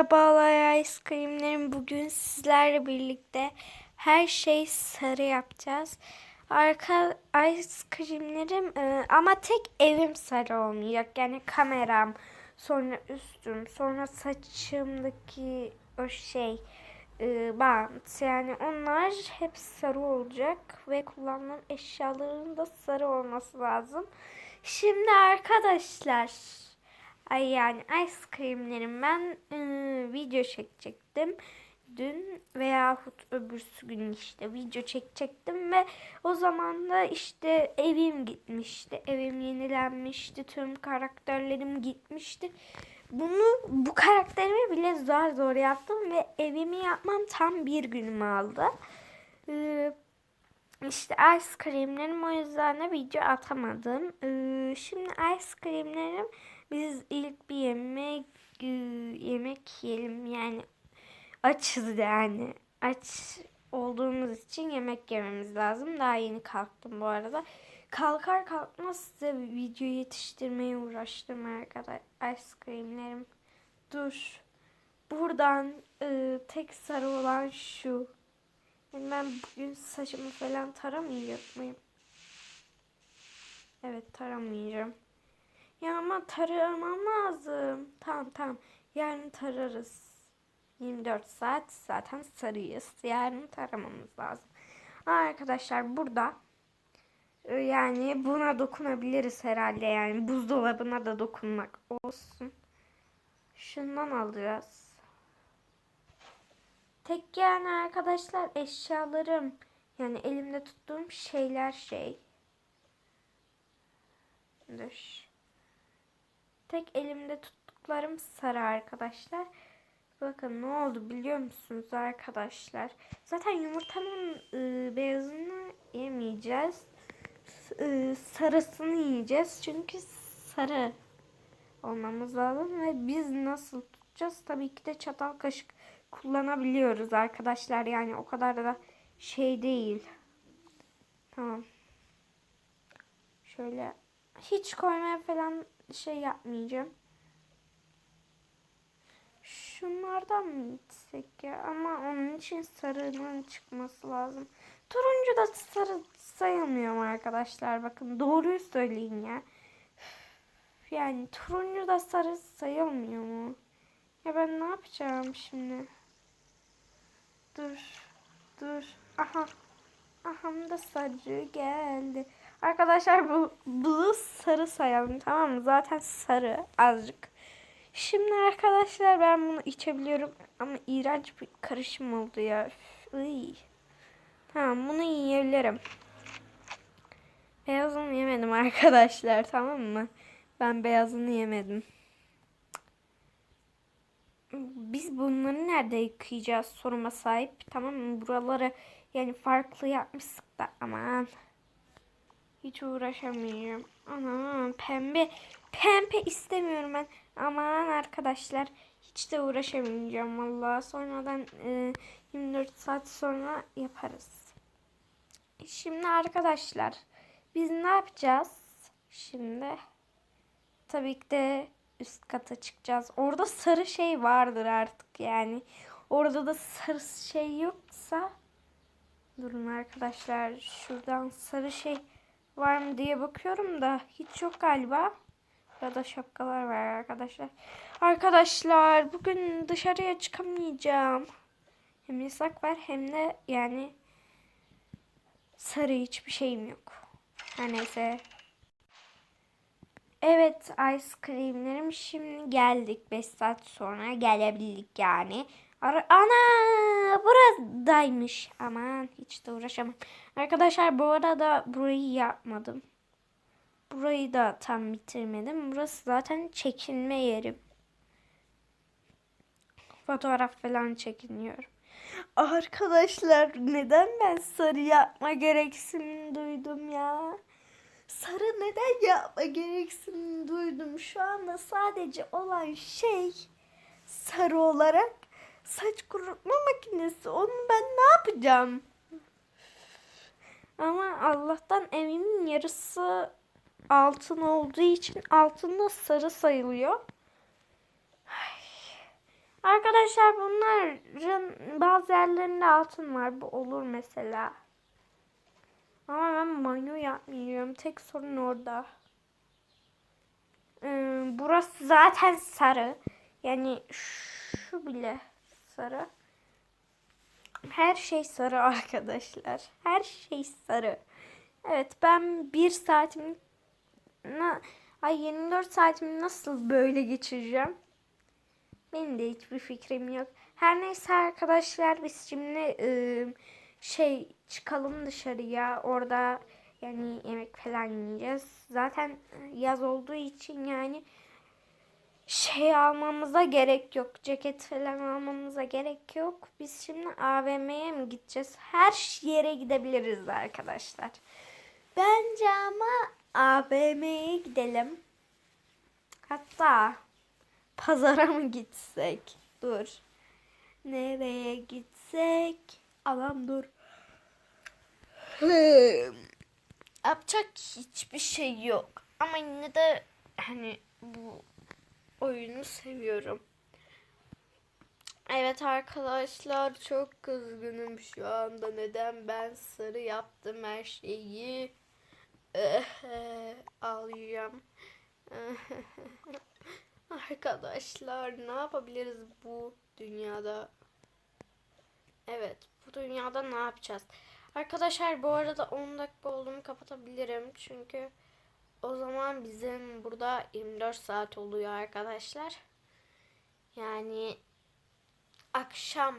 Merhabalar ice creamlerim. Bugün sizlerle birlikte her şey sarı yapacağız. Arka ice creamlerim e, ama tek evim sarı olmayacak. Yani kameram, sonra üstüm, sonra saçımdaki o şey e, bant. Yani onlar hep sarı olacak ve kullandığım eşyaların da sarı olması lazım. Şimdi arkadaşlar Ay yani ice creamlerim ben ıı, video çekecektim. Dün veyahut öbürsü gün işte video çekecektim ve o zaman da işte evim gitmişti. Evim yenilenmişti. Tüm karakterlerim gitmişti. Bunu bu karakterimi bile zor zor yaptım ve evimi yapmam tam bir günümü aldı. Ee, işte ice creamlerim o yüzden de video atamadım. Ee, şimdi ice creamlerim biz ilk bir yemek yemek yiyelim yani açız yani aç olduğumuz için yemek yememiz lazım. Daha yeni kalktım bu arada. Kalkar kalkmaz size video yetiştirmeye uğraştım arkadaşlar. Ice creamlerim. Dur. Buradan e, tek sarı olan şu. Ben bugün saçımı falan taramayacak mıyım? Evet taramayacağım. Ya ama taramam lazım. Tamam tamam. Yarın tararız. 24 saat zaten sarıyız. Yarın taramamız lazım. Arkadaşlar burada e, yani buna dokunabiliriz herhalde yani buzdolabına da dokunmak olsun. Şundan alacağız. Tek yani arkadaşlar eşyalarım yani elimde tuttuğum şeyler şey. Dur. Tek elimde tuttuklarım sarı arkadaşlar. Bakın ne oldu biliyor musunuz arkadaşlar? Zaten yumurtanın e, beyazını yemeyeceğiz. E, sarısını yiyeceğiz. Çünkü sarı olmamız lazım. Ve biz nasıl tutacağız? Tabii ki de çatal kaşık kullanabiliyoruz arkadaşlar. Yani o kadar da şey değil. Tamam. Şöyle hiç koymaya falan şey yapmayacağım. Şunlardan mı gitsek ya? Ama onun için sarının çıkması lazım. Turuncu da sarı sayılmıyor arkadaşlar? Bakın doğruyu söyleyin ya. Yani turuncu da sarı sayılmıyor mu? Ya ben ne yapacağım şimdi? Dur. Dur. Aha. Aham da sarı geldi. Arkadaşlar bu bunu sarı sayalım tamam mı? Zaten sarı azıcık. Şimdi arkadaşlar ben bunu içebiliyorum ama iğrenç bir karışım oldu ya. Iy. Tamam bunu yiyebilirim. Beyazını yemedim arkadaşlar tamam mı? Ben beyazını yemedim. Biz bunları nerede yıkayacağız soruma sahip tamam mı? Buraları yani farklı yapmıştık da aman. Hiç uğraşamıyorum. Ana pembe. Pembe istemiyorum ben. Aman arkadaşlar. Hiç de uğraşamayacağım valla. Sonradan e, 24 saat sonra yaparız. Şimdi arkadaşlar. Biz ne yapacağız? Şimdi tabii ki de üst kata çıkacağız. Orada sarı şey vardır artık yani. Orada da sarı şey yoksa durun arkadaşlar. Şuradan sarı şey var mı diye bakıyorum da hiç yok galiba. Burada şapkalar var arkadaşlar. Arkadaşlar bugün dışarıya çıkamayacağım. Hem yasak var hem de yani sarı hiçbir şeyim yok. Her neyse. Evet ice creamlerim şimdi geldik 5 saat sonra gelebildik yani. Ara Ana buradaymış. Aman hiç de uğraşamam. Arkadaşlar bu arada burayı yapmadım. Burayı da tam bitirmedim. Burası zaten çekinme yerim. Fotoğraf falan çekiniyorum. Arkadaşlar neden ben sarı yapma gereksinimi duydum ya? Sarı neden yapma gereksinimi duydum? Şu anda sadece olan şey sarı olarak saç kurutma makinesi. Onu ben ne yapacağım? Ama Allah'tan evimin yarısı altın olduğu için altında sarı sayılıyor. Ay. Arkadaşlar bunların bazı yerlerinde altın var. Bu olur mesela. Ama ben banyo yapmıyorum. Tek sorun orada. Burası zaten sarı. Yani şu bile sarı. Her şey sarı arkadaşlar. Her şey sarı. Evet ben bir saatimi ay 24 saatimi nasıl böyle geçireceğim? Benim de hiçbir fikrim yok. Her neyse arkadaşlar biz şimdi ıı, şey çıkalım dışarıya. Orada yani yemek falan yiyeceğiz. Zaten yaz olduğu için yani şey almamıza gerek yok. Ceket falan almamıza gerek yok. Biz şimdi AVM'ye mi gideceğiz? Her yere gidebiliriz arkadaşlar. Bence ama AVM'ye gidelim. Hatta pazara mı gitsek? Dur. Nereye gitsek? Alam dur. Yapacak hiçbir şey yok. Ama yine de hani bu oyunu seviyorum. Evet arkadaşlar çok kızgınım şu anda. Neden ben sarı yaptım her şeyi? Ağlayacağım. Arkadaşlar ne yapabiliriz bu dünyada? Evet bu dünyada ne yapacağız? Arkadaşlar bu arada 10 dakika olduğumu kapatabilirim. Çünkü o zaman bizim burada 24 saat oluyor arkadaşlar. Yani akşam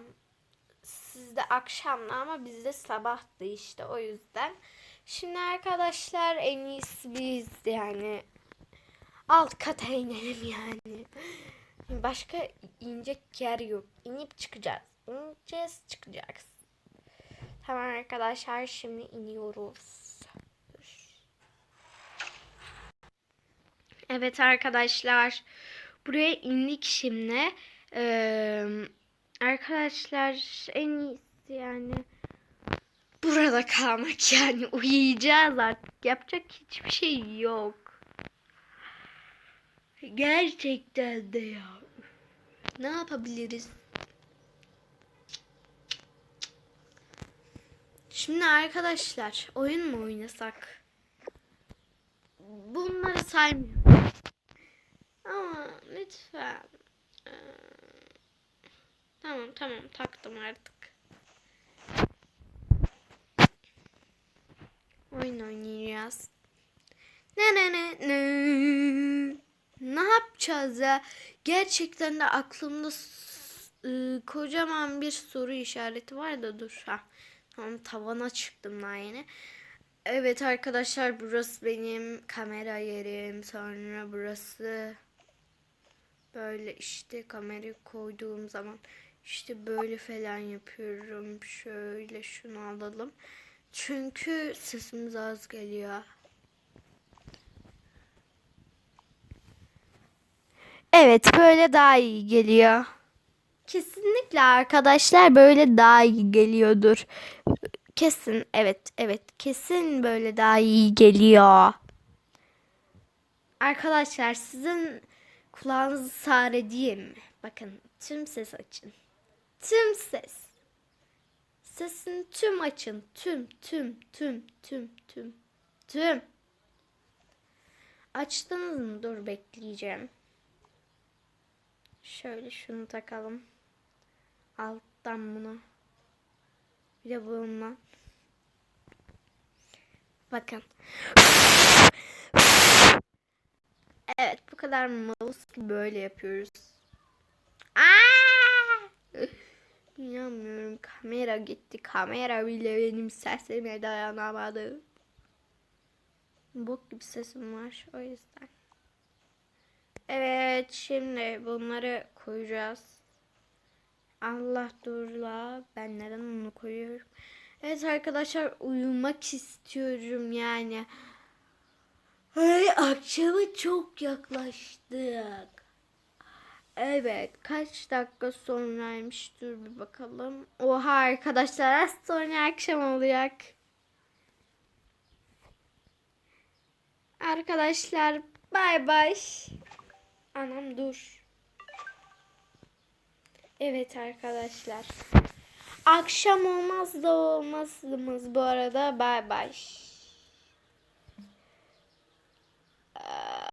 sizde akşamdı ama bizde sabahtı işte o yüzden. Şimdi arkadaşlar en iyisi biz yani alt kata inelim yani. Başka inecek yer yok. İnip çıkacağız. İneceğiz çıkacağız. Tamam arkadaşlar şimdi iniyoruz. Evet arkadaşlar buraya indik şimdi. Ee, arkadaşlar en iyisi yani burada kalmak yani uyuyacağız artık yapacak hiçbir şey yok. Gerçekten de ya. Ne yapabiliriz? Şimdi arkadaşlar oyun mu oynasak? Bunları saymıyorum. Ama lütfen. Ee, tamam tamam taktım artık. Oyun oynayacağız. Ne ne ne ne. Ne yapacağız ya? Gerçekten de aklımda ıı, kocaman bir soru işareti var da dur ha. Tamam tavana çıktım daha yeni. Evet arkadaşlar burası benim kamera yerim. Sonra burası böyle işte kamerayı koyduğum zaman işte böyle falan yapıyorum. Şöyle şunu alalım. Çünkü sesimiz az geliyor. Evet böyle daha iyi geliyor. Kesinlikle arkadaşlar böyle daha iyi geliyordur. Kesin evet evet kesin böyle daha iyi geliyor. Arkadaşlar sizin kulağınızı sağır edeyim mi? Bakın tüm ses açın. Tüm ses. Sesin tüm açın. Tüm tüm tüm tüm tüm tüm. Açtınız mı? Dur bekleyeceğim. Şöyle şunu takalım. Alttan bunu. Bir de bununla. Bakın. Evet bu kadar mouse gibi böyle yapıyoruz. İnanmıyorum kamera gitti. Kamera bile benim sesime dayanamadı. Bok gibi sesim var o yüzden. Evet şimdi bunları koyacağız. Allah durla. Ben neden onu koyuyorum? Evet arkadaşlar uyumak istiyorum yani. Ay akşama çok yaklaştık. Evet kaç dakika sonraymış dur bir bakalım. Oha arkadaşlar az sonra akşam olacak. Arkadaşlar bay bay. Anam dur. Evet arkadaşlar. Akşam olmaz da olmazımız bu arada. Bay bay.